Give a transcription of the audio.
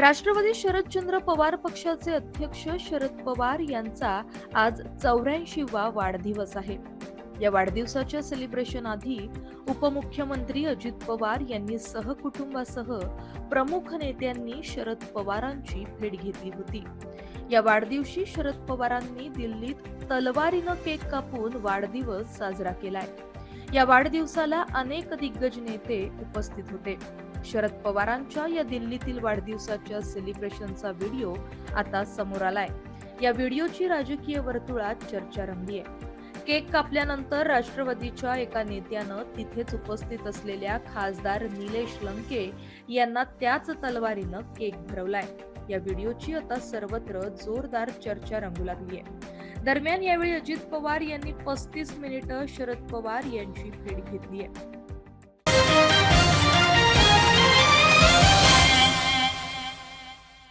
राष्ट्रवादी शरदचंद्र पवार पक्षाचे अध्यक्ष शरद पवार यांचा आज चौऱ्याऐंशीवा वाढदिवस आहे. या वाढदिवसाच्या सेलिब्रेशन आधी उपमुख्यमंत्री अजित पवार यांनी सहकुटुंबासह प्रमुख नेत्यांनी शरद पवारांची भेट घेतली होती. या वाढदिवशी शरद पवारांनी दिल्लीत तलवारीनं केक कापून वाढदिवस साजरा केलाय. या वाढदिवसाला अनेक दिग्गज नेते उपस्थित होते. शरद पवारांच्या या दिल्लीतील वाढदिवसाच्या सेलिब्रेशनचा व्हिडिओ आता समोर आलाय. या व्हिडिओची राजकीय वर्तुळात चर्चा रंगली आहे. केक कापल्यानंतर राष्ट्रवादीच्या एका नेत्यानं तिथेच उपस्थित असलेल्या खासदार निलेश लंके यांना त्याच तलवारीनं केक भरवलाय. या व्हिडिओची आता सर्वत्र जोरदार चर्चा रंगू लागली आहे. दरम्यान यावेळी अजित पवार यांनी पस्तीस मिनिटं शरद पवार यांची भेट घेतली आहे.